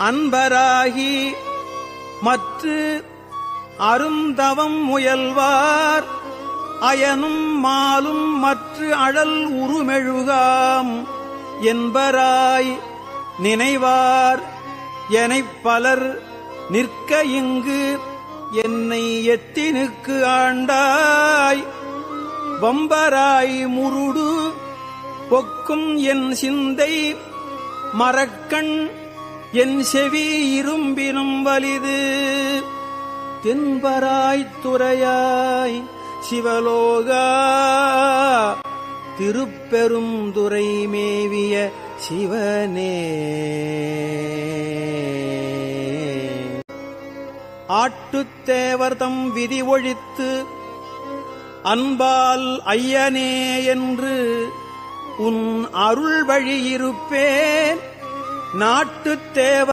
அன்பராகி மற்று அருந்தவம் முயல்வார். அயனும் மாலும் மற்ற அழல் உருமெழுகாம். என்பராய் நினைவார். எனைப் பலர் நிற்க இங்கு என்னை எத்தினுக்கு ஆண்டாய். வம்பராய் முருடு பொக்கும் என் சிந்தை மரக்கண் என் செவி இரும்பினும் வலிது. தென்பராய்த் துறையாய் சிவலோகா. திருப்பெரும் துறை மேவிய சிவனே. ஆட்டுத்தேவர்தம் விதி ஒழித்து அன்பால் ஐயனே என்று உன் அருள் வழியிருப்பேன் நாட்டு தேவ